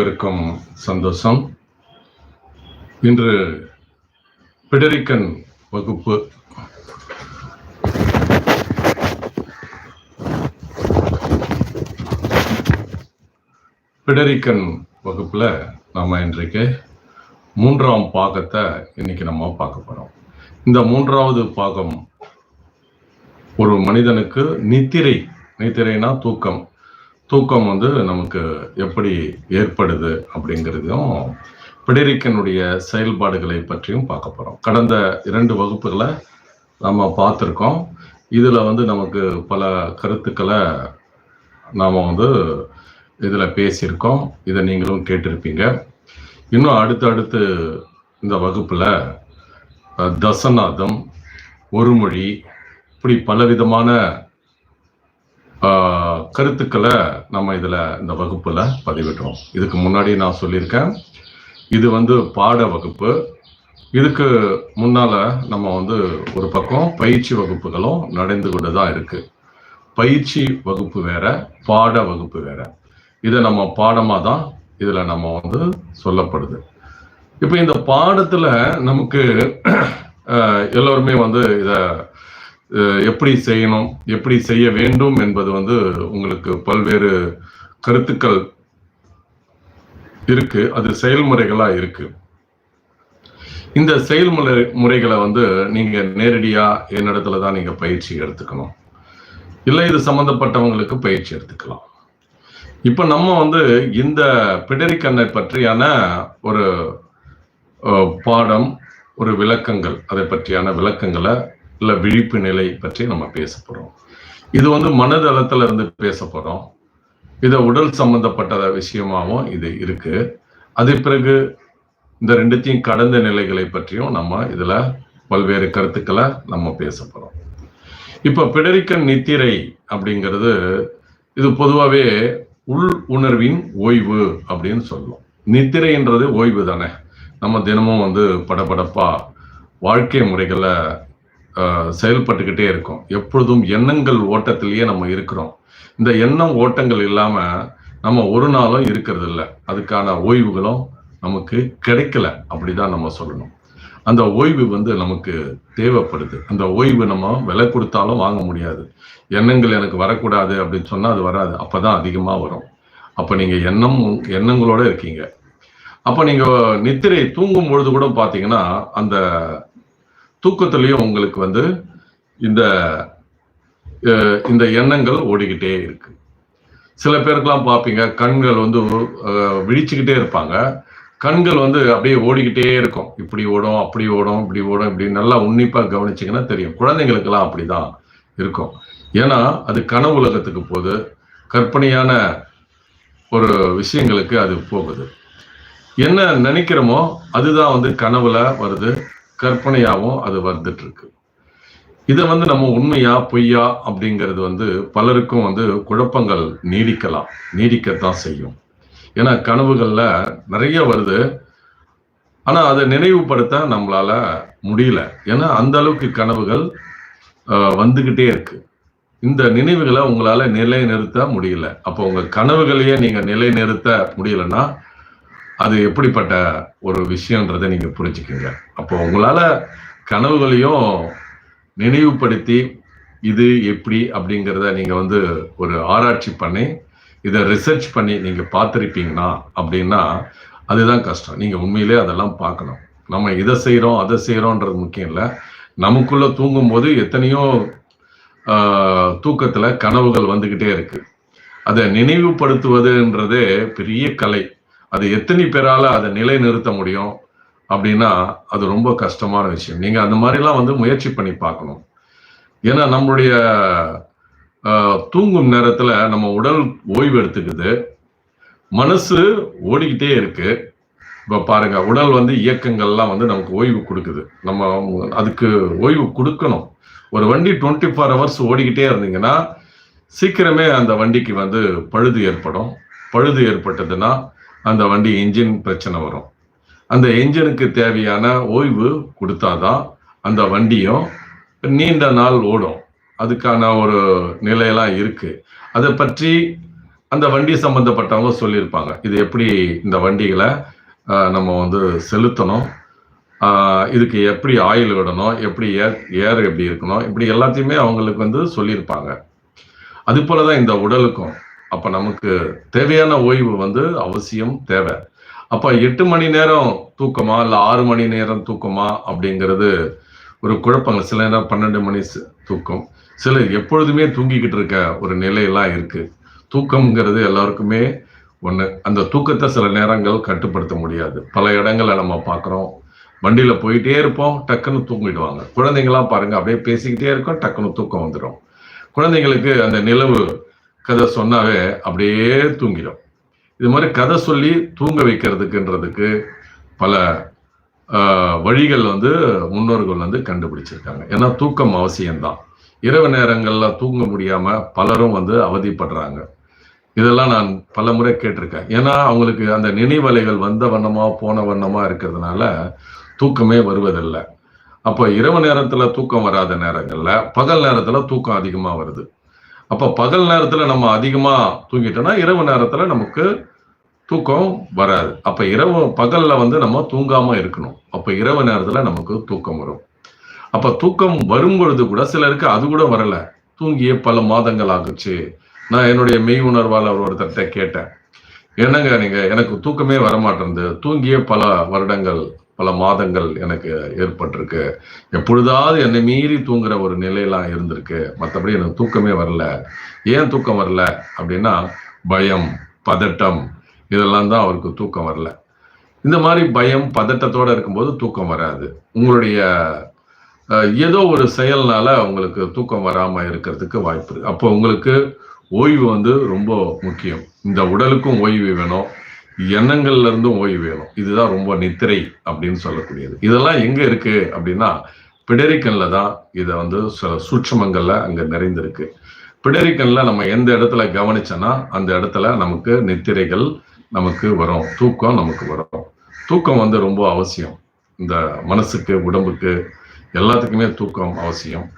அனைவருக்கும் சந்தோஷம். இன்று பிடரிக்கன் வகுப்பு. பிடரிக்கன் வகுப்புல நம்ம இன்றைக்கு மூன்றாம் பாகத்தை இன்னைக்கு நம்ம பார்க்க போறோம். இந்த மூன்றாவது பாகம் ஒரு மனிதனுக்கு நித்திரை நித்திரைனா தூக்கம். தூக்கம் வந்து நமக்கு எப்படி ஏற்படுது அப்படிங்கிறதையும் பிடரிக்கனுடைய செயல்பாடுகளை பற்றியும் பார்க்க போகிறோம் கடந்த இரண்டு வகுப்புகளை நம்ம பார்த்துருக்கோம். இதில் வந்து நமக்கு பல கருத்துக்களை நாம் வந்து இதில் பேசியிருக்கோம். இதை நீங்களும் கேட்டிருப்பீங்க. இன்னும் அடுத்தடுத்து இந்த வகுப்பில் தசநாதம் ஒரு மொழி இப்படி பலவிதமான கருத்துக்களை நம்ம இதில் இந்த வகுப்பில் பதிவிடுறோம். இதுக்கு முன்னாடி நான் சொல்லியிருக்கேன் இது வந்து பாட வகுப்பு. இதுக்கு முன்னால் நம்ம வந்து ஒரு பக்கம் பயிற்சி வகுப்புகளும் நடந்து கொண்டு தான் இருக்குது பயிற்சி வகுப்பு வேற பாட வகுப்பு வேற. இதை நம்ம பாடமாக தான் இதில் நம்ம வந்து சொல்லப்படுது. இப்போ இந்த பாடத்தில் நமக்கு எல்லோருமே வந்து இதை எப்படி செய்யணும் எப்படி செய்ய வேண்டும் என்பது வந்து உங்களுக்கு பல்வேறு கருத்துக்கள் இருக்கு. அது செயல்முறைகளா இருக்கு. இந்த செயல்முறை முறைகளை வந்து நீங்க நேரடியா என்னிடத்துல தான் நீங்க பயிற்சி எடுத்துக்கணும். இல்லை இது சம்பந்தப்பட்டவங்களுக்கு பயிற்சி எடுத்துக்கலாம். இப்ப நம்ம வந்து இந்த பிடரிக்கண்ணை பற்றியான ஒரு பாடம் ஒரு விளக்கங்கள் அதை பற்றியான விளக்கங்களை இல்லை விழிப்பு நிலை பற்றி நம்ம பேச போகிறோம் இது வந்து மனதளத்தில் இருந்து பேச போகிறோம் இதை உடல் சம்பந்தப்பட்ட விஷயமாகவும் இது இருக்கு. அது பிறகு இந்த ரெண்டுத்தையும் கடந்த நிலைகளை பற்றியும் நம்ம இதில் பல்வேறு கருத்துக்களை நம்ம பேச போகிறோம் இப்போ பிடரிக்கன் நித்திரை அப்படிங்கிறது இது பொதுவாகவே உள் உணர்வின் ஓய்வு அப்படின்னு சொல்லுவோம். நித்திரைன்றது ஓய்வு தானே. நம்ம தினமும் வந்து படபடப்பா வாழ்க்கை முறைகளை செயல்பட்டுக்கிட்டே இருக்கோம். எப்பொழுதும் எண்ணங்கள் ஓட்டத்திலேயே நம்ம இருக்கிறோம். இந்த எண்ணம் ஓட்டங்கள் இல்லாமல் நம்ம ஒரு நாளும் இருக்கிறது இல்லை அதுக்கான ஓய்வுகளும் நமக்கு கிடைக்கல அப்படிதான் நம்ம சொல்லணும். அந்த ஓய்வு வந்து நமக்கு தேவைப்படுது. அந்த ஓய்வு நம்ம விலை கொடுத்தாலும் வாங்க முடியாது. எண்ணங்கள் எனக்கு வரக்கூடாது அப்படின்னு சொன்னால் அது வராது. அப்போ தான் அதிகமாக வரும். அப்போ நீங்கள் எண்ணம் எண்ணங்களோட இருக்கீங்க. அப்போ நீங்கள் நித்திரை தூங்கும் பொழுது கூட பார்த்தீங்கன்னா அந்த தூக்கத்திலையும் உங்களுக்கு வந்து இந்த இந்த எண்ணங்கள் ஓடிக்கிட்டே இருக்கு. சில பேருக்கெல்லாம் பார்ப்பீங்க கண்கள் வந்து விழிச்சுக்கிட்டே இருப்பாங்க. கண்கள் வந்து அப்படியே ஓடிக்கிட்டே இருக்கும். இப்படி ஓடும் அப்படி ஓடும் இப்படி ஓடும் இப்படி நல்லா உன்னிப்பாக கவனிச்சிங்கன்னா தெரியும். குழந்தைங்களுக்கெல்லாம் அப்படிதான் இருக்கும். ஏன்னா அது கனவு உலகத்துக்கு போகுது. கற்பனையான ஒரு விஷயங்களுக்கு அது போகுது. என்ன நினைக்கிறோமோ அதுதான் வந்து கனவுல வருது. கற்பனையாகவும் அது வந்துட்டு இருக்கு இதை வந்து நம்ம உண்மையா பொய்யா அப்படிங்கிறது வந்து பலருக்கும் வந்து குழப்பங்கள் நீடிக்கலாம் நீடிக்கத்தான் செய்யும். ஏன்னா கனவுகள்ல நிறைய வருது. ஆனா அதை நினைவுபடுத்த நம்மளால முடியல. ஏன்னா அந்த அளவுக்கு கனவுகள் வந்துக்கிட்டே வந்துகிட்டே இருக்கு. இந்த நினைவுகளை உங்களால நிலைநிறுத்த முடியல. அப்போ உங்க கனவுகளையே நீங்க நிலைநிறுத்த முடியலன்னா அது எப்படிப்பட்ட ஒரு விஷயன்றதை நீங்க புரிஞ்சுக்கங்க. அப்போ உங்களால கனவுகளையும் நினைவுபடுத்தி இது எப்படி அப்படிங்கிறத நீங்க வந்து ஒரு ஆராய்ச்சி பண்ணி இதை ரிசர்ச் பண்ணி நீங்க பார்த்துருப்பீங்கன்னா அப்படின்னா அதுதான் கஷ்டம். நீங்க உண்மையிலே அதெல்லாம் பார்க்கணும். நம்ம இதை செய்கிறோம் அதை செய்கிறோன்றது முக்கியம் இல்லை. நமக்குள்ள தூங்கும்போது எத்தனையோ தூக்கத்தில் கனவுகள் வந்துக்கிட்டே இருக்கு. அதை நினைவுபடுத்துவதுன்றதே பெரிய கலை. அது எத்தனை பேரால அதை நிலைநிறுத்த முடியும் அப்படின்னா அது ரொம்ப கஷ்டமான விஷயம். நீங்க அந்த மாதிரிலாம் வந்து முயற்சி பண்ணி பார்க்கணும். ஏன்னா நம்மளுடைய தூங்கும் நேரத்துல நம்ம உடல் ஓய்வு எடுத்துக்குது. மனசு ஓடிக்கிட்டே இருக்கு. இப்போ பாருங்க உடல் வந்து இயக்கங்கள்லாம் வந்து நமக்கு ஓய்வு கொடுக்குது. நம்ம அதுக்கு ஓய்வு கொடுக்கணும். ஒரு வண்டி டுவெண்ட்டி ஃபோர் ஹவர்ஸ் ஓடிக்கிட்டே இருந்தீங்கன்னா சீக்கிரமே அந்த வண்டிக்கு வந்து பழுது ஏற்படும். பழுது ஏற்பட்டதுன்னா அந்த வண்டி இன்ஜின் பிரச்சனை வரும். அந்த இன்ஜினுக்கு தேவையான ஓய்வு கொடுத்தாதான் அந்த வண்டியும் நீண்ட நாள் ஓடும். அதுக்கான ஒரு நிலையெல்லாம் இருக்கு. அதை பற்றி அந்த வண்டி சம்பந்தப்பட்டவங்க சொல்லியிருப்பாங்க. இது எப்படி இந்த வண்டிகளை நம்ம வந்து செலுத்தணும்? இதுக்கு எப்படி ஆயில் விடணும்? எப்படி ஏர் ஏர் எப்படி இருக்கணும்? இப்படி எல்லாத்தையுமே அவங்களுக்கு வந்து சொல்லியிருப்பாங்க. அது போலதான் இந்த உடலுக்கும். அப்ப நமக்கு தேவையான ஓய்வு வந்து அவசியம் தேவை. அப்ப எட்டு மணி நேரம் தூக்கமா இல்ல ஆறு மணி நேரம் தூக்கமா அப்படிங்கிறது ஒரு குழப்பங்கள். சில நேரம் பன்னெண்டு மணி தூக்கம். சிலர் எப்பொழுதுமே தூங்கிக்கிட்டு இருக்க ஒரு நிலையெல்லாம் இருக்கு. தூக்கம்ங்கிறது எல்லாருக்குமே ஒன்று அந்த தூக்கத்தை சில நேரங்கள் கட்டுப்படுத்த முடியாது. பல இடங்கள்ல நம்ம பார்க்குறோம் வண்டியில் போயிட்டே இருப்போம் டக்குன்னு தூங்கிடுவாங்க. குழந்தைங்களாம் பாருங்கள் அப்படியே பேசிக்கிட்டே இருக்கோம் டக்குன்னு தூக்கம் வந்துடும் குழந்தைங்களுக்கு அந்த நிலவு கதை சொன்னாவே அப்படியே தூங்கிடும். இது மாதிரி கதை சொல்லி தூங்க வைக்கிறதுக்குன்றதுக்கு பல வழிகள் வந்து முன்னோர்கள் வந்து கண்டுபிடிச்சிருக்காங்க. ஏன்னா தூக்கம் அவசியம்தான். இரவு நேரங்களில் தூங்க முடியாமல் பலரும் வந்து அவதிப்படுறாங்க. இதெல்லாம் நான் பல முறை கேட்டிருக்கேன். ஏன்னா அவங்களுக்கு அந்த நினைவலைகள் வந்த வண்ணமாக போன வண்ணமாக இருக்கிறதுனால தூக்கமே வருவதில்லை. அப்போ இரவு நேரத்தில் தூக்கம் வராத நேரங்களில் பகல் நேரத்தில் தூக்கம் அதிகமாக வருது. அப்போ பகல் நேரத்தில் நம்ம அதிகமாக தூங்கிட்டோம்னா இரவு நேரத்தில் நமக்கு தூக்கம் வராது. அப்போ இரவு பகலில் வந்து நம்ம தூங்காமல் இருக்கணும். அப்போ இரவு நேரத்தில் நமக்கு தூக்கம் வரும். அப்போ தூக்கம் வரும் பொழுது கூட சிலருக்கு அது கூட வரலை. தூங்கிய பல மாதங்கள் ஆகுச்சு. நான் என்னுடைய மெய் உணர்வால் ஒரு ஒருத்தர்கிட்ட கேட்டேன். என்னங்க நீங்கள் எனக்கு தூக்கமே வரமாட்டேங்குது தூங்கிய பல வருடங்கள் பல மாதங்கள் எனக்கு ஏற்பட்டிருக்கு. எப்பொழுதாவது என்னை மீறி தூங்குற ஒரு நிலையெல்லாம் இருந்திருக்கு. மற்றபடி எனக்கு தூக்கமே வரல. ஏன் தூக்கம் வரல அப்படின்னா பயம் பதட்டம் இதெல்லாம் தான் அவருக்கு தூக்கம் வரல. இந்த மாதிரி பயம் பதட்டத்தோட இருக்கும்போது தூக்கம் வராது. உங்களுடைய ஏதோ ஒரு செயல்னால உங்களுக்கு தூக்கம் வராமல் இருக்கிறதுக்கு வாய்ப்பு இருக்கு. அப்போ உங்களுக்கு ஓய்வு வந்து ரொம்ப முக்கியம். இந்த உடலுக்கும் ஓய்வு வேணும். எண்ணங்கள்ல இருந்தும் ஓய்வு வேணும். இதுதான் ரொம்ப நித்திரை அப்படின்னு சொல்லக்கூடியது. இதெல்லாம் எங்க இருக்கு அப்படின்னா பிடரிக்கன்ல தான் இதை வந்து சில சூட்சமங்கள்ல அங்க நிறைந்திருக்கு. பிடரிக்கன்ல நம்ம எந்த இடத்துல கவனிச்சோன்னா அந்த இடத்துல நமக்கு நித்திரைகள் நமக்கு வரும். தூக்கம் நமக்கு வரும். தூக்கம் வந்து ரொம்ப அவசியம். இந்த மனசுக்கு உடம்புக்கு எல்லாத்துக்குமே தூக்கம் அவசியம்.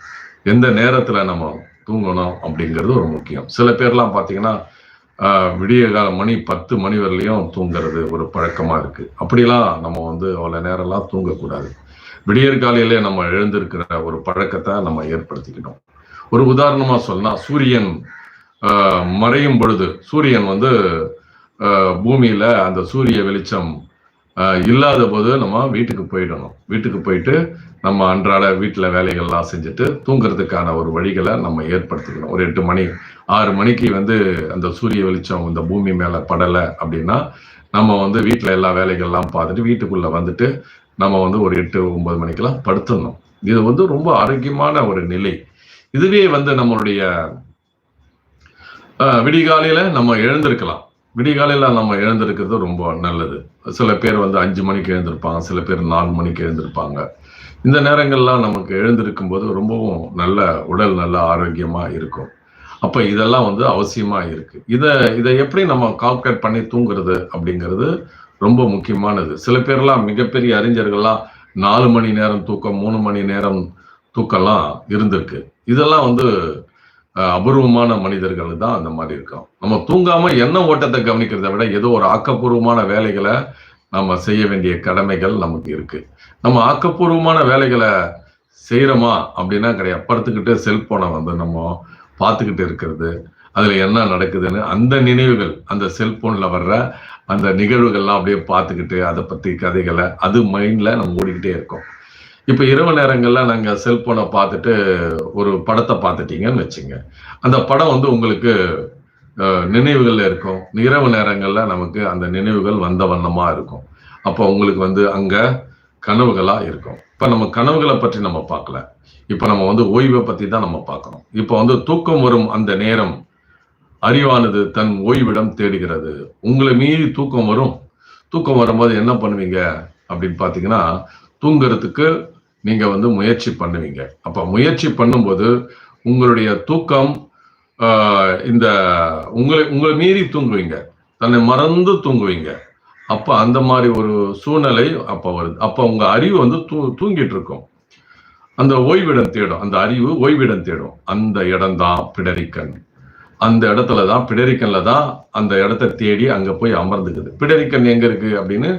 எந்த நேரத்துல நம்ம தூங்கணும் அப்படிங்கிறது ஒரு முக்கியம். சில பேர்லாம் பார்த்தீங்கன்னா விடிய கால மணி பத்து மணி வரலையும் தூங்குறது ஒரு பழக்கமாக இருக்குது அப்படிலாம் நம்ம வந்து அவ்வளோ நேரம்லாம் தூங்கக்கூடாது. விடியற் காலையிலே நம்ம எழுந்திருக்கிற ஒரு பழக்கத்தை நம்ம ஏற்படுத்திக்கணும். ஒரு உதாரணமாக சொன்னால் சூரியன் மறையும் பொழுது சூரியன் வந்து பூமியில் அந்த சூரிய வெளிச்சம் இல்லாத போது நம்ம வீட்டுக்கு போயிடணும். வீட்டுக்கு போயிட்டு நம்ம அன்றாட வீட்டில் வேலைகள்லாம் செஞ்சுட்டு தூங்குறதுக்கான ஒரு வழிகளை நம்ம ஏற்படுத்திக்கணும். ஒரு எட்டு மணி ஆறு மணிக்கு வந்து அந்த சூரிய வெளிச்சம் இந்த பூமி மேலே படலை அப்படின்னா நம்ம வந்து வீட்டில் எல்லா வேலைகள்லாம் பார்த்துட்டு வீட்டுக்குள்ளே வந்துட்டு நம்ம வந்து ஒரு எட்டு ஒன்பது மணிக்கெல்லாம் படுத்துடணும். இது வந்து ரொம்ப ஆரோக்கியமான ஒரு நிலை. இதுவே வந்து நம்மளுடைய ஆஹ், நம்ம எழுந்திருக்கலாம். விடிகாலையில் நம்ம எழுந்திருக்கிறது ரொம்ப நல்லது. சில பேர் வந்து அஞ்சு மணிக்கு எழுந்திருப்பாங்க சில பேர் நாலு மணிக்கு எழுந்திருப்பாங்க. இந்த நேரங்கள்லாம் நமக்கு எழுந்திருக்கும் போது ரொம்பவும் நல்ல உடல் நல்ல ஆரோக்கியமாக இருக்கும். அப்போ இதெல்லாம் வந்து அவசியமாக இருக்குது இதை இதை எப்படி நம்ம கால்குலேட் பண்ணி தூங்குறது அப்படிங்கிறது ரொம்ப முக்கியமானது. சில பேர்லாம் மிகப்பெரிய அறிஞர்கள்லாம் நாலு மணி நேரம் தூக்கம் மூணு மணி நேரம் தூக்கம்லாம் இருந்திருக்கு. இதெல்லாம் வந்து அபூர்வமான மனிதர்கள் தான் அந்த மாதிரி இருக்கும் நம்ம தூங்காம என்ன ஓட்டத்தை கவனிக்கிறத விட ஏதோ ஒரு ஆக்கப்பூர்வமான வேலைகளை நம்ம செய்ய வேண்டிய கடமைகள் நமக்கு இருக்கு. நம்ம ஆக்கப்பூர்வமான வேலைகளை செய்யறோமா அப்படின்னா கிடையாது. படுத்துக்கிட்டு செல்போனை வந்து நம்ம பார்த்துக்கிட்டு இருக்கிறது அதுல என்ன நடக்குதுன்னு அந்த நினைவுகள் அந்த செல்போன்ல வர்ற அந்த நிகழ்வுகள்லாம் அப்படியே பார்த்துக்கிட்டு அதை பத்தி கதைகளை அது மைண்ட்ல நம்ம ஓடிக்கிட்டே இருக்கோம். இப்போ இரவு நேரங்களில் நாங்கள் செல்ஃபோனை பார்த்துட்டு ஒரு படத்தை பார்த்துட்டீங்கன்னு வச்சுங்க. அந்த படம் வந்து உங்களுக்கு நினைவுகள் இருக்கும். இரவு நேரங்களில் நமக்கு அந்த நினைவுகள் வந்த வண்ணமாக இருக்கும். அப்போ உங்களுக்கு வந்து அங்கே கனவுகளாக இருக்கும். இப்போ நம்ம கனவுகளை பற்றி நம்ம பார்க்கல. இப்போ நம்ம வந்து ஓய்வை பற்றி தான் நம்ம பார்க்குறோம் இப்போ வந்து தூக்கம் வரும் அந்த நேரம் அறிவானது தன் ஓய்விடம் தேடுகிறது. உங்களை மீறி தூக்கம் வரும். தூக்கம் வரும்போது என்ன பண்ணுவீங்க? அப்படின்னு பார்த்தீங்கன்னா தூங்குறதுக்கு நீங்கள் வந்து முயற்சி பண்ணுவீங்க. அப்போ முயற்சி பண்ணும்போது உங்களுடைய தூக்கம் இந்த உங்களை உங்களை மீறி தூங்குவீங்க. தன்னை மறந்து தூங்குவீங்க. அப்போ அந்த மாதிரி ஒரு சூழ்நிலை அப்போ வருது. அப்போ உங்கள் அறிவு வந்து தூ தூங்கிட்டு இருக்கும் அந்த ஓய்விடம் தேடும். அந்த அறிவு ஓய்விடம் தேடும். அந்த இடம்தான் பிடரிக்கன் அந்த இடத்துல தான் பிடரிக்கன்ல தான் அந்த இடத்த தேடி அங்கே போய் அமர்ந்துக்குது. பிடரிக்கன் எங்கே இருக்குது அப்படின்னு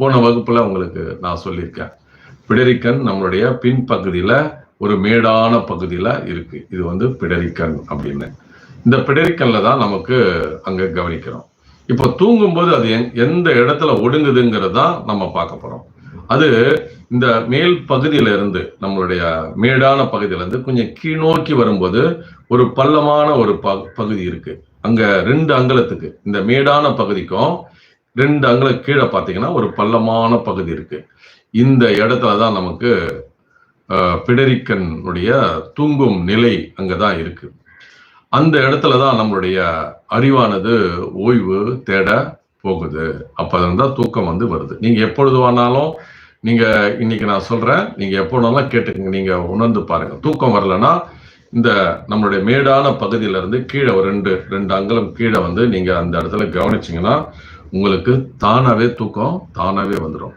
போன வகுப்பில் உங்களுக்கு நான் சொல்லியிருக்கேன். பிடரிக்கன் நம்மளுடைய பின்பகுதியில் ஒரு மேடான பகுதியில் இருக்கு. இது வந்து பிடரிக்கன் அப்படின்னு. இந்த பிடரிக்கல்ல தான் நமக்கு அங்கே கவனிக்கிறோம். இப்போ தூங்கும்போது அது எந்- எந்த இடத்துல ஒடுங்குதுங்கிறது தான் நம்ம பார்க்க போகிறோம் அது இந்த மேல் பகுதியில இருந்து நம்மளுடைய மேடான பகுதியிலேருந்து கொஞ்சம் கீழ்நோக்கி வரும்போது ஒரு பள்ளமான ஒரு ப- பகுதி இருக்கு. அங்கே ரெண்டு அங்கலத்துக்கு இந்த மேடான பகுதிக்கும் ரெண்டு அங்கல கீழே பார்த்தீங்கன்னா ஒரு பள்ளமான பகுதி இருக்கு. இந்த இடத்துல தான் நமக்கு பிடரிக்கனுடைய தூங்கும் நிலை அங்கே தான் இருக்கு. அந்த இடத்துல தான் நம்மளுடைய அறிவானது ஓய்வு தேட போகுது. அப்பதான் தான் தூக்கம் வந்து வருது. நீங்கள் எப்பொழுது வேணாலும் நீங்கள் இன்னைக்கு நான் சொல்கிறேன் நீங்கள் எப்பொழுதெல்லாம் கேட்டுக்கங்க நீங்கள் உணர்ந்து பாருங்கள் தூக்கம் வரலன்னா இந்த நம்மளுடைய மேடான பகுதியில இருந்து கீழே ஒரு ரெண்டு ரெண்டு அங்கலம் கீழே வந்து நீங்கள் அந்த இடத்துல கவனிச்சிங்கன்னா உங்களுக்கு தானாகவே தூக்கம் தானாகவே வந்துடும்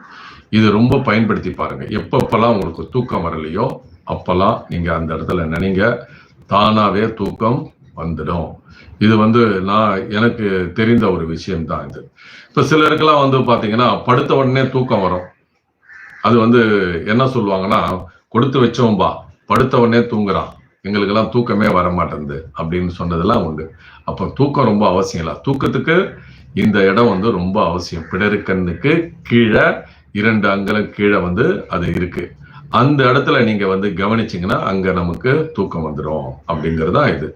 இது ரொம்ப பயன்படுத்தி பாருங்க. எப்பப்பெல்லாம் உங்களுக்கு தூக்கம் வரலையோ அப்பெல்லாம் நீங்க அந்த இடத்துல நினைங்க. தானாவே தூக்கம் வந்துடும். இது வந்து நான் எனக்கு தெரிந்த ஒரு விஷயம் தான் இது. இப்போ சிலருக்கெல்லாம் வந்து பார்த்தீங்கன்னா படுத்த உடனே தூக்கம் வரும். அது வந்து என்ன சொல்லுவாங்கன்னா கொடுத்து வச்சோம்பா படுத்த உடனே தூங்குறான். எங்களுக்கெல்லாம் தூக்கமே வர மாட்டேங்குது அப்படின்னு சொன்னதெல்லாம் உண்டு. அப்போ தூக்கம் ரொம்ப அவசியம் இல்லை. தூக்கத்துக்கு இந்த இடம் வந்து ரொம்ப அவசியம். பிடருக்கண்ணுக்கு கீழே இரண்டு அங்கலம் கீழே வந்து அது இருக்கு. அந்த இடத்துல நீங்க வந்து கவனிச்சிங்கன்னா அங்க நமக்கு தூக்கம் வந்துடும் அப்படிங்கிறது தான் இது.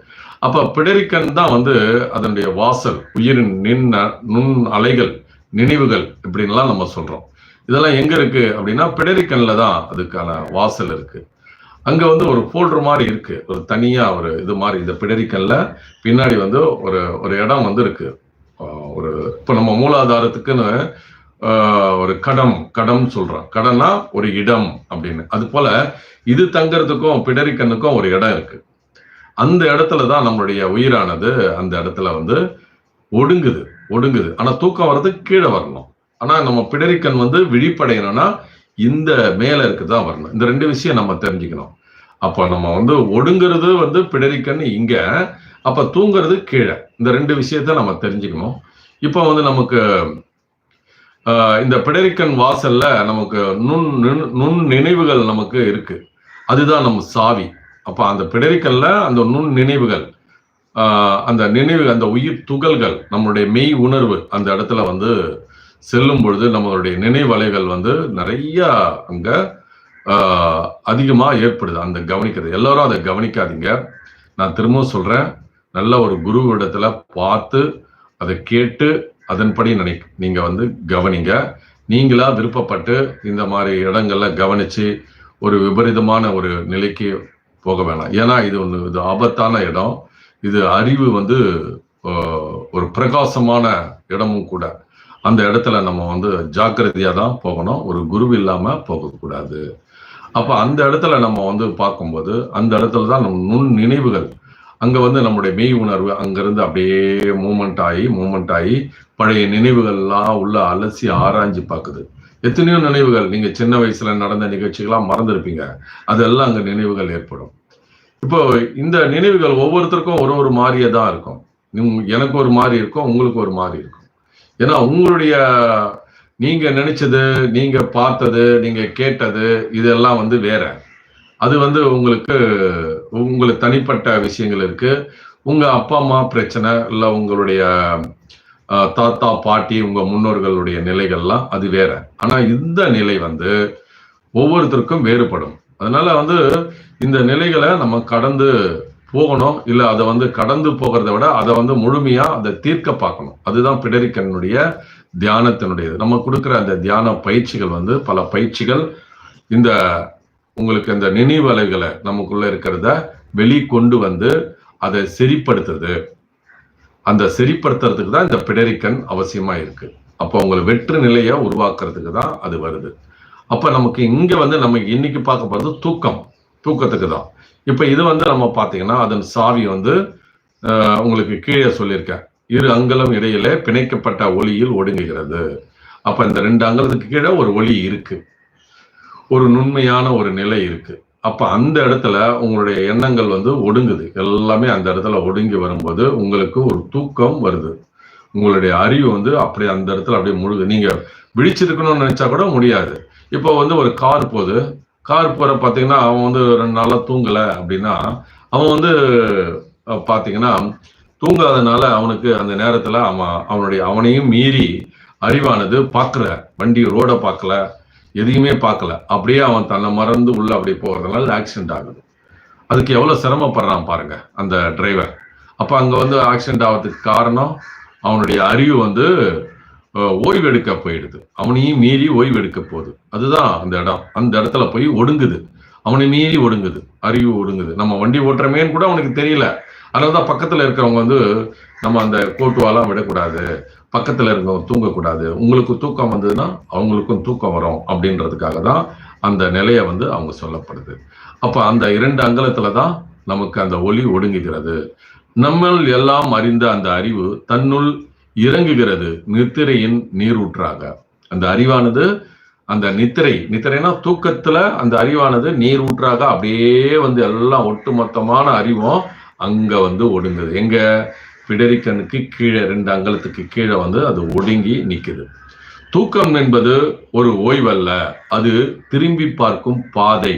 அப்ப பிடரிக்கன் தான் வந்து அதனுடைய வாசல் உயிரின் நின்ன நுண் அலைகள் நினைவுகள் இப்படின்லாம் நம்ம சொல்றோம். இதெல்லாம் எங்க இருக்கு அப்படின்னா பிடரிக்கன்ல தான் அதுக்கான வாசல் இருக்கு. அங்க வந்து ஒரு ஃபோல்டர் மாதிரி இருக்கு. ஒரு தனியா ஒரு இது மாதிரி இந்த பிடரிக்கல்ல பின்னாடி வந்து ஒரு ஒரு இடம் வந்து இருக்கு. ஒரு இப்போ நம்ம மூலாதாரத்துக்குன்னு ஒரு கடம் கடம் சொல்றோம். கடனா ஒரு இடம் அப்படின்னு. அது போல இது தங்கிறதுக்கும் பிடரிக்கண்ணுக்கும் ஒரு இடம் இருக்கு. அந்த இடத்துல தான் நம்மளுடைய உயிரானது அந்த இடத்துல வந்து ஒடுங்குது ஒடுங்குது. ஆனா தூக்கம் வர்றதுக்கு கீழே வரணும். ஆனா நம்ம பிடரிக்கண் வந்து விழிப்படையணும்னா இந்த மேல இருக்குதான் வரணும். இந்த ரெண்டு விஷயம் நம்ம தெரிஞ்சுக்கணும். அப்ப நம்ம வந்து ஒடுங்கிறது வந்து பிடரிக்கண் இங்க அப்ப தூங்குறது கீழே. இந்த ரெண்டு விஷயத்த நம்ம தெரிஞ்சுக்கணும். இப்போ வந்து நமக்கு இந்த பிடரிக்கன் வாசல்ல நமக்கு நுண் நுண்- நுண் நினைவுகள் நமக்கு இருக்கு. அதுதான் நம்ம சாவி. அப்ப அந்த பிடரிக்கல்ல அந்த நுண் நினைவுகள் அந்த நினைவு அந்த உயிர் துகள்கள் நம்மளுடைய மெய் உணர்வு அந்த இடத்துல வந்து செல்லும் பொழுது நம்மளுடைய நினைவலைகள் வந்து நிறைய அங்க அதிகமாக ஏற்படுது. அந்த கவனிக்கிறது. எல்லாரும் அதை கவனிக்காதீங்க. நான் திரும்பவும் சொல்றேன். நல்ல ஒரு குரு இடத்துல பார்த்து அதை கேட்டு அதன்படி நினை நீங்கள் வந்து கவனிங்க. நீங்களா விருப்பப்பட்டு இந்த மாதிரி இடங்கள்ல கவனித்து ஒரு விபரீதமான ஒரு நிலைக்கு போக வேணாம். ஏன்னா இது ஒன்று இது ஆபத்தான இடம். இது அறிவு வந்து ஒரு பிரகாசமான இடமும் கூட. அந்த இடத்துல நம்ம வந்து ஜாக்கிரதையாக தான் போகணும். ஒரு குரு இல்லாமல் போகக்கூடாது அப்போ அந்த இடத்துல நம்ம வந்து பார்க்கும்போது அந்த இடத்துல தான் நம் நுண் நினைவுகள். அங்கே வந்து நம்முடைய மெய் உணர்வு அங்கேருந்து அப்படியே மூமெண்ட் ஆகி மூமெண்ட் ஆகி பழைய நினைவுகள்லாம் உள்ள அலசி ஆராய்ஞ்சு பார்க்குது எத்தனையோ நினைவுகள் நீங்க சின்ன வயசுல நடந்த நிகழ்ச்சிகளாக மறந்துருப்பீங்க. அதெல்லாம் அங்கே நினைவுகள் ஏற்படும். இப்போ இந்த நினைவுகள் ஒவ்வொருத்தருக்கும் ஒரு ஒரு மாதிரியே தான் இருக்கும் எனக்கு ஒரு மாதிரி இருக்கும் உங்களுக்கு ஒரு மாதிரி இருக்கும். ஏன்னா உங்களுடைய நீங்க நினைச்சது நீங்க பார்த்தது நீங்க கேட்டது இதெல்லாம் வந்து வேற. அது வந்து உங்களுக்கு உங்களுக்கு தனிப்பட்ட விஷயங்கள் இருக்கு. உங்க அப்பா அம்மா பிரச்சனை இல்லை உங்களுடைய தாத்தா பாட்டி உங்க முன்னோர்களுடைய நிலைகள்லாம் அது வேற. ஆனா இந்த நிலை வந்து ஒவ்வொருத்தருக்கும் வேறுபடும். அதனால வந்து இந்த நிலைகளை நம்ம கடந்து போகணும். இல்ல அதை வந்து கடந்து போகிறத விட அதை வந்து முழுமையா அதை தீர்க்க பார்க்கணும். அதுதான் பிடரிக்கனுடைய தியானத்தினுடையது. நம்ம கொடுக்குற அந்த தியான பயிற்சிகள் வந்து பல பயிற்சிகள் இந்த உங்களுக்கு இந்த நினைவலைகளை நமக்குள்ள இருக்கிறத வெளிக்கொண்டு வந்து அதை சரிப்படுத்துறது அந்த சரிப்படுத்துறதுக்கு தான் இந்த பிடரிக்கன் அவசியமா இருக்கு. அப்போ உங்களை வெற்று நிலையை உருவாக்குறதுக்கு தான் அது வருது. அப்போ நமக்கு இங்கே வந்து நம்ம இன்னைக்கு பார்க்க போகிறது தூக்கம். தூக்கத்துக்கு தான். இப்போ இது வந்து நம்ம பார்த்தீங்கன்னா அதன் சாவி வந்து உங்களுக்கு கீழே சொல்லியிருக்கேன். இரு அங்கலம் இடையிலே பிணைக்கப்பட்ட ஒளியில் ஒடுங்குகிறது. அப்போ இந்த ரெண்டு அங்கலத்துக்கு கீழே ஒரு ஒளி இருக்கு. ஒரு நுண்மையான ஒரு நிலை இருக்குது அப்ப அந்த இடத்துல உங்களுடைய எண்ணங்கள் வந்து ஒடுங்குது. எல்லாமே அந்த இடத்துல ஒடுங்கி வரும்போது உங்களுக்கு ஒரு தூக்கம் வருது. உங்களுடைய அறிவு வந்து அப்படியே அந்த இடத்துல அப்படியே முழுகு நீங்க விழிச்சிருக்கணும்னு நினைச்சா கூட முடியாது. இப்போ வந்து ஒரு கார் போகுது. கார் போற பாத்தீங்கன்னா அவன் வந்து ரெண்டு நாளா தூங்கல அப்படின்னா அவன் வந்து பார்த்தீங்கன்னா பாத்தீங்கன்னா தூங்காதனால அவனுக்கு அந்த நேரத்துல அவன் அவனுடைய அவனையும் மீறி அறிவானது பார்க்கல வண்டி ரோட பார்க்கல எதையுமே பார்க்கல. அப்படியே அவன் தன்னை மறந்து உள்ள அப்படியே போகிறதுனால ஆக்சிடென்ட் ஆகுது. அதுக்கு எவ்வளோ சிரமப்படுறான் பாருங்க அந்த டிரைவர் அப்போ அங்கே வந்து ஆக்சிடென்ட் ஆகிறதுக்கு காரணம் அவனுடைய அறிவு வந்து ஓய்வெடுக்க ஓய்வு எடுக்க போயிடுது. அவனையும் மீறி ஓய்வு எடுக்க போகுது. அதுதான் அந்த இடம். அந்த இடத்துல போய் ஒடுங்குது. அவனை மீறி ஒடுங்குது அறிவு ஒடுங்குது. நம்ம வண்டி ஓட்டுறமேன்னு கூட அவனுக்கு தெரியல. அதனாலதான் பக்கத்துல இருக்கிறவங்க வந்து நம்ம அந்த கோட்டுவாலாம் விடக்கூடாது. பக்கத்துல இருக்கவங்க தூங்கக்கூடாது. உங்களுக்கு தூக்கம் வந்ததுன்னா அவங்களுக்கும் தூக்கம் வரும் அப்படின்றதுக்காக தான் அந்த நிலையை வந்து அவங்க சொல்லப்படுது. அப்ப அந்த இரண்டு அங்கலத்துல தான் நமக்கு அந்த ஒளி ஒடுங்குகிறது. நம்மள் எல்லாம் அறிந்த அந்த அறிவு தன்னுள் இறங்குகிறது நித்திரையின் நீரூற்றாக. அந்த அறிவானது அந்த நித்திரை நித்திரைனா தூக்கத்துல அந்த அறிவானது நீர் ஊற்றாக அப்படியே வந்து எல்லாம் ஒட்டுமொத்தமான அறிவும் அங்க வந்து ஒடுங்குது. எங்க பிடரிக்கனுக்கு கீழே ரெண்டு அங்கலத்துக்கு கீழே வந்து அது ஒடுங்கி நிற்குது தூக்கம் என்பது ஒரு ஓய்வல்ல அது திரும்பி பார்க்கும் பாதை.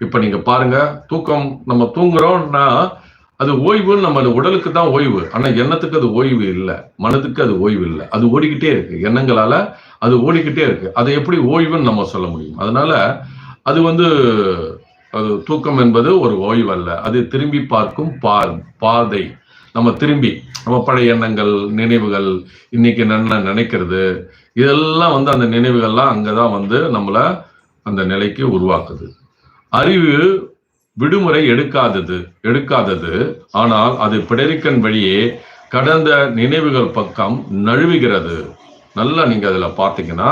இப்ப நீங்க பாருங்க தூக்கம் நம்ம தூங்குறோம்னா அது ஓய்வுன்னு நம்ம அது உடலுக்கு தான் ஓய்வு. ஆனா எண்ணத்துக்கு அது ஓய்வு இல்லை. மனதுக்கு அது ஓய்வு இல்லை. அது ஓடிக்கிட்டே இருக்கு. எண்ணங்களால அது ஓடிக்கிட்டே இருக்கு. அதை எப்படி ஓய்வுன்னு நம்ம சொல்ல முடியும்? அதனால அது வந்து அது தூக்கம் என்பது ஒரு ஓய்வு அல்ல அது திரும்பி பார்க்கும் பார் பாதை. நம்ம திரும்பி நம்ம பழைய எண்ணங்கள் நினைவுகள் இன்னைக்கு என்ன நினைக்கிறது இதெல்லாம் வந்து அந்த நினைவுகள்லாம் அங்கதான் வந்து நம்மள அந்த நிலைக்கு உருவாக்குது. அறிவு விடுமுறை எடுக்காதது எடுக்காதது. ஆனால் அது பிடரிக்கன் வழியே கடந்த நினைவுகள் பக்கம் நழுவுகிறது. நல்லா நீங்கள் அதில் பார்த்தீங்கன்னா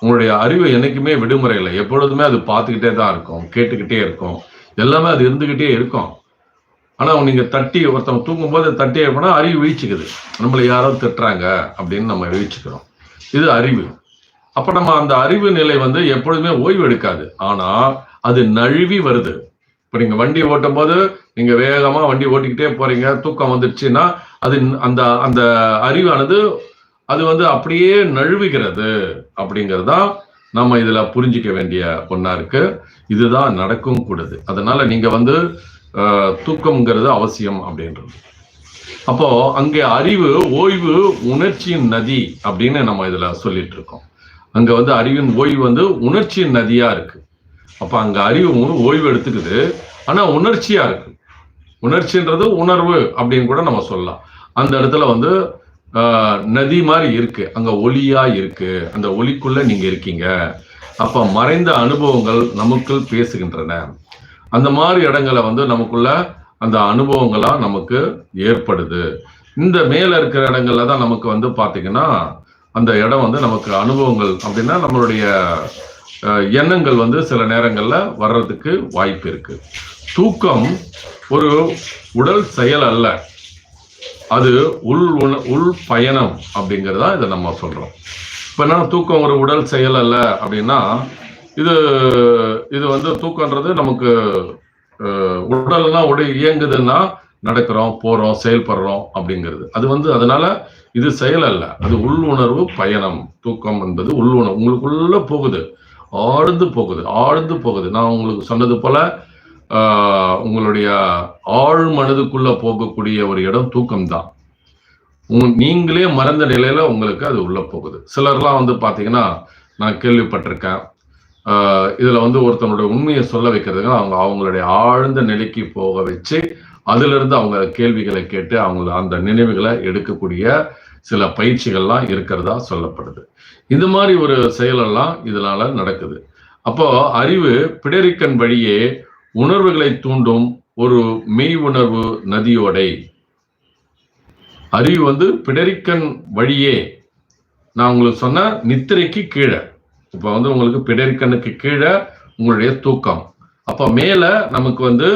உங்களுடைய அறிவு என்றைக்குமே விடுமுறை இல்லை. எப்பொழுதுமே அது பார்த்துக்கிட்டே தான் இருக்கும் கேட்டுக்கிட்டே இருக்கும். எல்லாமே அது இருந்துக்கிட்டே இருக்கும். ஆனால் நீங்கள் தட்டி ஒருத்தவங்க தூங்கும்போது தட்டி போனால் அறிவு வீழ்ச்சிக்குது. நம்மளை யாரோ திட்டுறாங்க அப்படின்னு நம்ம வீழ்ச்சிக்கிறோம். இது அறிவு. அப்போ நம்ம அந்த அறிவு நிலை வந்து எப்பொழுதுமே ஓய்வு எடுக்காது. ஆனால் அது நழுவி வருது. இப்போ நீங்க வண்டி ஓட்டும் போது நீங்க வேகமா வண்டி ஓட்டிக்கிட்டே போறீங்க. தூக்கம் வந்துடுச்சுன்னா அது அந்த அந்த அறிவானது அது வந்து அப்படியே நழுவுகிறது அப்படிங்கிறது தான் நம்ம இதுல புரிஞ்சிக்க வேண்டிய ஒண்ணா இருக்கு. இதுதான் நடக்கும் கூடுது. அதனால நீங்க வந்து தூக்கம்ங்கிறது அவசியம் அப்படின்றது. அப்போ அங்கே அறிவு ஓய்வு உணர்ச்சியின் நதி அப்படின்னு நம்ம இதுல சொல்லிட்டு இருக்கோம். அங்க வந்து அறிவின் ஓய்வு வந்து உணர்ச்சியின் நதியா இருக்கு. அப்போ அங்கே அறிவு ஓய்வு எடுத்துக்குது. ஆனால் உணர்ச்சியாக இருக்கு. உணர்ச்சின்றது உணர்வு அப்படின்னு கூட நம்ம சொல்லலாம். அந்த இடத்துல வந்து நதி மாதிரி இருக்கு. அங்கே ஒளியா இருக்கு. அந்த ஒளிக்குள்ள நீங்க இருக்கீங்க. அப்போ மறைந்த அனுபவங்கள் நமக்குள் பேசுகின்றன. அந்த மாதிரி இடங்களை வந்து நமக்குள்ள அந்த அனுபவங்களா நமக்கு ஏற்படுது. இந்த மேல இருக்கிற இடங்கள்ல தான் நமக்கு வந்து பாத்தீங்கன்னா அந்த இடம் வந்து நமக்கு அனுபவங்கள் அப்படின்னா நம்மளுடைய எண்ணங்கள் வந்து சில நேரங்களில் வர்றதுக்கு வாய்ப்பு இருக்கு. தூக்கம் ஒரு உடல் செயல் அல்ல. அது உள் உண உள் பயணம் அப்படிங்கிறதா இதை நம்ம சொல்கிறோம் இப்போ என்ன தூக்கம் ஒரு உடல் செயல் அல்ல அப்படின்னா இது இது வந்து தூக்கம்ன்றது நமக்கு அஹ், உடல்லாம் உடை இயங்குதுன்னா நடக்கிறோம் போகிறோம் செயல்படுறோம் அப்படிங்கிறது. அது வந்து அதனால இது செயல் அல்ல. அது உள்ளுணர்வு பயணம். தூக்கம் என்பது உள்ளுணர்வு உங்களுக்குள்ள போகுது. ஆழ்ந்து போகுது ஆழ்ந்து போகுது. நான் உங்களுக்கு சொன்னது போல உங்களுடைய ஆழ் மனதுக்குள்ள போகக்கூடிய ஒரு இடம் தூக்கம்தான். நீங்களே மறந்த நிலையில உங்களுக்கு அது உள்ள போகுது. சிலர்லாம் வந்து பாத்தீங்கன்னா நான் கேள்விப்பட்டிருக்கேன். இதுல வந்து ஒருத்தனுடைய உண்மையை சொல்ல வைக்கிறதுக்கு அவங்க அவங்களுடைய ஆழ்ந்த நிலைக்கு போக வச்சு அதுல இருந்து அவங்க கேள்விகளை கேட்டு அவங்க அந்த நினைவுகளை எடுக்கக்கூடிய சில பயிற்சிகள்லாம் இருக்கிறதா சொல்லப்படுது. இந்த மாதிரி ஒரு செயலெல்லாம் இதனால நடக்குது. அப்போ அறிவு பிடரிக்கன் வழியே உணர்வுகளை தூண்டும் ஒரு மெய் உணர்வு நதியோடை. அறிவு வந்து பிடரிக்கன் வழியே. நான் உங்களுக்கு சொன்ன நித்திரைக்கு கீழே. இப்போ வந்து உங்களுக்கு பிடரிக்கனுக்கு கீழே உங்களுடைய தூக்கம். அப்போ மேல நமக்கு வந்து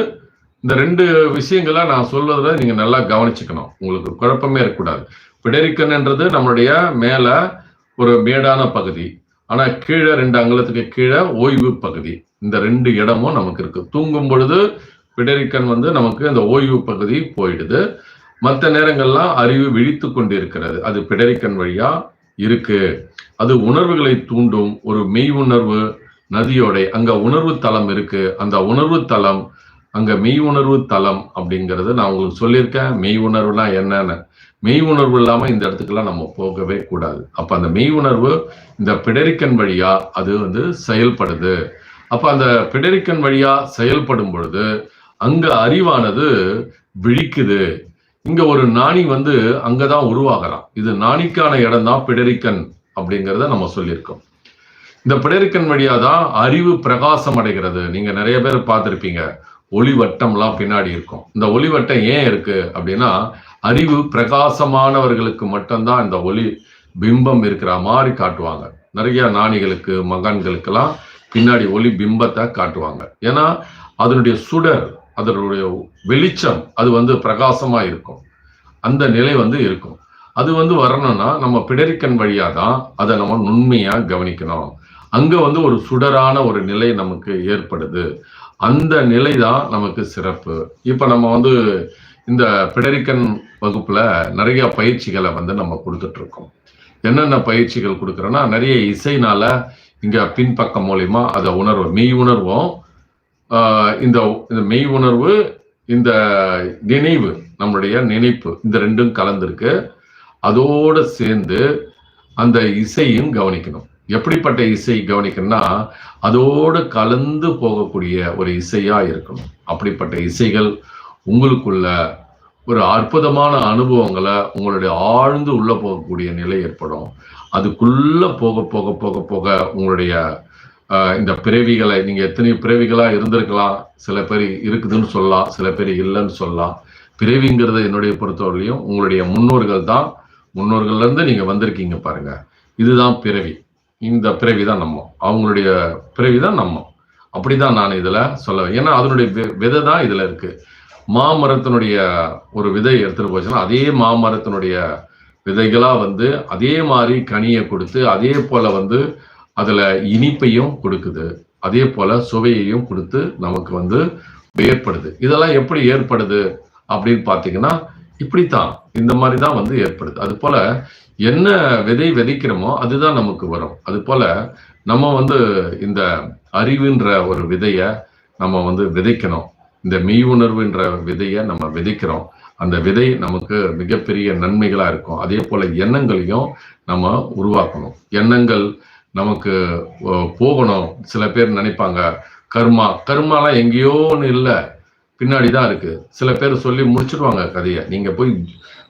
இந்த ரெண்டு விஷயங்களை நான் சொல்வதில் நீங்க நல்லா கவனிச்சுக்கணும். உங்களுக்கு குழப்பமே இருக்கக்கூடாது. பிடரிக்கன்ன்றது நம்மளுடைய மேலே ஒரு மேடான பகுதி ஆனா கீழே ரெண்டு அங்குலத்துக்கு கீழே ஓய்வு பகுதி. இந்த ரெண்டு இடமும் நமக்கு இருக்கு. தூங்கும் பொழுது பிடரிக்கன் வந்து நமக்கு அந்த ஓய்வு பகுதி போயிடுது. மற்ற நேரங்கள்லாம் அறிவு விழித்து கொண்டிருக்கிறது. அது பிடரிக்கன் வழியா இருக்கு. அது உணர்வுகளை தூண்டும் ஒரு மெய் உணர்வு நதியோட. அங்க உணர்வு தளம் இருக்கு. அந்த உணர்வு தளம் அங்க மெய் உணர்வு தலம் அப்படிங்கிறது நான் உங்களுக்கு சொல்லியிருக்கேன். மெய் உணர்வுனா என்னன்னு. மெய் உணர்வு இல்லாம இந்த இடத்துக்கெல்லாம் நம்ம போகவே கூடாது. அப்ப அந்த மெய் உணர்வு இந்த பிடரிக்கன் வழியா அது வந்து செயல்படுது. அப்ப அந்த பிடரிக்கன் வழியா செயல்படும் பொழுது அங்க அறிவானது விழிக்குது. இங்க ஒரு நாணி வந்து அங்கதான் உருவாகிறான். இது நாணிக்கான இடம் தான் பிடரிக்கன் அப்படிங்கிறத நம்ம சொல்லியிருக்கோம். இந்த பிடரிக்கன் வழியா தான் அறிவு பிரகாசம் அடைகிறது. நீங்க நிறைய பேர் பார்த்திருப்பீங்க. ஒளி வட்டம்லாம் பின்னாடி இருக்கும். இந்த ஒளி வட்டம் ஏன் இருக்கு அப்படின்னா அறிவு பிரகாசமானவர்களுக்கு மட்டும்தான் இந்த ஒளி பிம்பம் இருக்கிற மாதிரி காட்டுவாங்க. நிறைய நாணிகளுக்கு மகான்களுக்கெல்லாம் பின்னாடி ஒளி பிம்பத்தை காட்டுவாங்க. ஏன்னா அதனுடைய சுடர் அதனுடைய வெளிச்சம் அது வந்து பிரகாசமா இருக்கும். அந்த நிலை வந்து இருக்கும். அது வந்து வரணும்னா நம்ம பிடரிக்கன் வழியா தான் அதை நம்ம நுண்மையா கவனிக்கணும். அங்க வந்து ஒரு சுடரான ஒரு நிலை நமக்கு ஏற்படுது. அந்த நிலை தான் நமக்கு சிறப்பு. இப்ப நம்ம வந்து இந்த பிடரிக்கன் வகுப்புல நிறைய பயிற்சிகளை வந்து நம்ம கொடுத்துட்டு இருக்கோம் என்னென்ன பயிற்சிகள் கொடுக்குறோன்னா நிறைய இசைனால இங்க பின்பக்கம் மூலியமா அதை உணர்வு மெய் உணர்வும். ஆஹ் இந்த இந்த மெய் உணர்வு இந்த நினைவு நம்மளுடைய நினைப்பு இந்த ரெண்டும் கலந்துருக்கு. அதோடு சேர்ந்து அந்த இசையும் கவனிக்கணும். எப்படிப்பட்ட இசை கவனிக்கணும்னா அதோடு கலந்து போகக்கூடிய ஒரு இசையா இருக்கணும். அப்படிப்பட்ட இசைகள் உங்களுக்குள்ள ஒரு அற்புதமான அனுபவங்களை உங்களுடைய ஆழ்ந்து உள்ள போகக்கூடிய நிலை ஏற்படும். அதுக்குள்ள போக போக போக போக உங்களுடைய இந்த பிறவிகளை நீங்க எத்தனை பிறவிகளா இருந்திருக்கலாம். சில பேர் இருக்குதுன்னு சொல்லலாம் சில பேர் இல்லைன்னு சொல்லலாம். பிறவிங்கிறது என்னுடைய பொறுத்தவரையிலையும் உங்களுடைய முன்னோர்கள் தான் முன்னோர்கள்ல இருந்து நீங்க வந்திருக்கீங்க பாருங்க. இதுதான் பிறவி. இந்த பிறவி தான் நம்ம. அவங்களுடைய பிறவி தான் நம்ம. அப்படிதான் நான் இதுல சொல்ல ஏன்னா அதனுடைய வி- விதை தான் இதுல இருக்கு. மாமரத்தினுடைய ஒரு விதை எடுத்துட்டு போச்சுன்னா அதே மாமரத்தினுடைய விதைகளாக வந்து அதே மாதிரி கனியை கொடுத்து அதே போல வந்து அதுல இனிப்பையும் கொடுக்குது. அதே போல சுவையையும் கொடுத்து நமக்கு வந்து ஏற்படுது. இதெல்லாம் எப்படி ஏற்படுது அப்படின்னு பார்த்தீங்கன்னா இப்படித்தான். இந்த மாதிரி தான் வந்து ஏற்படுது. அது போல என்ன விதை விதைக்கிறோமோ அதுதான் நமக்கு வரும். அது போல நம்ம வந்து இந்த அறிவுன்ற ஒரு விதைய நம்ம வந்து விதைக்கணும். இந்த மெய் உணர்வுன்ற விதையை நம்ம விதைக்கிறோம். அந்த விதை நமக்கு மிகப்பெரிய நன்மைகளாக இருக்கும். அதே போல் எண்ணங்களையும் நம்ம உருவாக்கணும். எண்ணங்கள் நமக்கு போகணும். சில பேர் நினைப்பாங்க கர்மா. கர்மாலாம் எங்கேயோன்னு இல்லை. பின்னாடி தான் இருக்குது சில பேர் சொல்லி முடிச்சிடுவாங்க கதையை. நீங்கள் போய்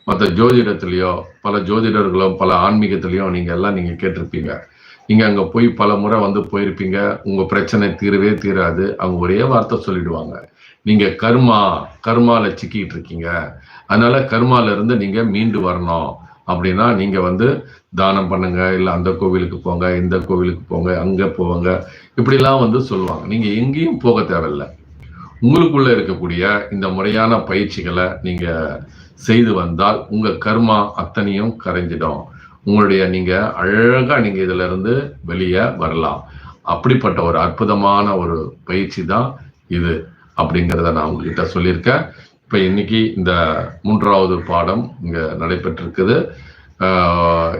மற்ற ஜோதிடத்துலேயோ பல ஜோதிடர்களோ பல ஆன்மீகத்துலேயோ நீங்கள் எல்லாம் நீங்கள் கேட்டிருப்பீங்க. நீங்கள் அங்கே போய் பல முறை வந்து போயிருப்பீங்க. உங்கள் பிரச்சனை தீரவே தீராது. அவங்க ஒரே வார்த்தை சொல்லிடுவாங்க. நீங்கள் கர்மா கர்மாவில் சிக்கிட்டு இருக்கீங்க. அதனால கர்மால நீங்கள் மீண்டு வரணும். அப்படின்னா நீங்கள் வந்து தானம் பண்ணுங்க. இல்லை அந்த கோவிலுக்கு போங்க இந்த கோவிலுக்கு போங்க அங்கே போவாங்க இப்படிலாம் வந்து சொல்லுவாங்க. நீங்கள் எங்கேயும் போக தேவையில்ல. உங்களுக்குள்ளே இருக்கக்கூடிய இந்த முறையான பயிற்சிகளை நீங்கள் செய்து வந்தால் உங்கள் கர்மா அத்தனையும் கரைஞ்சிடும். உங்களுடைய நீங்க அழகா நீங்க இதுல இருந்து வெளியே வரலாம். அப்படிப்பட்ட ஒரு அற்புதமான ஒரு பயிற்சி தான் இது அப்படிங்கிறத நான் உங்ககிட்ட சொல்லியிருக்கேன். இப்ப இன்னைக்கு இந்த மூன்றாவது பாடம் இங்க நடைபெற்றிருக்குது.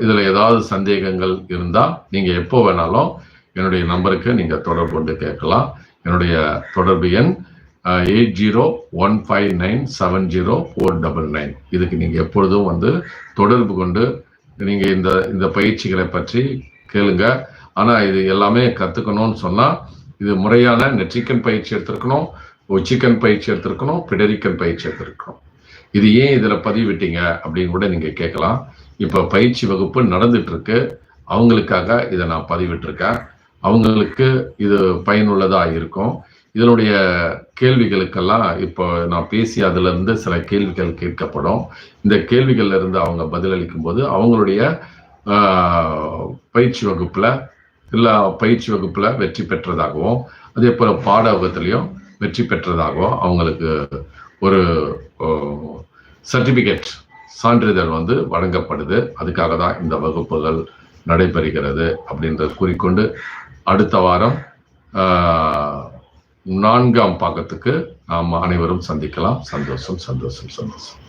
இதில் இதுல ஏதாவது சந்தேகங்கள் இருந்தா நீங்க எப்போ வேணாலும் என்னுடைய நம்பருக்கு நீங்க தொடர்பு கொண்டு கேட்கலாம். என்னுடைய தொடர்பு எண் eight zero one five nine seven zero four double nine. இதுக்கு நீங்க எப்பொழுதும் வந்து தொடர்பு கொண்டு நீங்க இந்த இந்த பயிற்சிகளை பற்றி கேளுங்க. ஆனா இது எல்லாமே கத்துக்கணும்னு சொன்னா இது முறையான நெற்றிக்கன் பயிற்சி எடுத்திருக்கணும் ஒச்சிக்கன் பயிற்சி எடுத்திருக்கணும் பிடரிக்கன் பயிற்சி எடுத்திருக்கணும். இது ஏன் இதுல பதிவிட்டீங்க அப்படின்னு கூட நீங்க கேட்கலாம். இப்ப பயிற்சி வகுப்பு நடந்துட்டு இருக்கு அவங்களுக்காக இதை நான் பதிவிட்டிருக்கேன். அவங்களுக்கு இது பயனுள்ளதா இருக்கும். இதனுடைய கேள்விகளுக்கெல்லாம் இப்போ நான் பேசி அதிலிருந்து சில கேள்விகள் கேட்கப்படும். இந்த கேள்விகள்ல இருந்து அவங்க பதிலளிக்கும் போது அவங்களுடைய பயிற்சி வகுப்புல இல்லை பயிற்சி வகுப்புல வெற்றி பெற்றதாகவும் அதே போல பாட வகுப்புலையும் வெற்றி பெற்றதாகவும் அவங்களுக்கு ஒரு சர்டிபிகேட் சான்றிதழ் வந்து வழங்கப்படுது. அதுக்காக தான் இந்த வகுப்புகள் நடைபெறுகிறது அப்படின்றத கூறிக்கொண்டு அடுத்த வாரம் ஆஹ், நான்காம் பாகத்துக்கு நாம் அனைவரும் சந்திக்கலாம். சந்தோஷம் சந்தோஷம் சந்தோஷம்.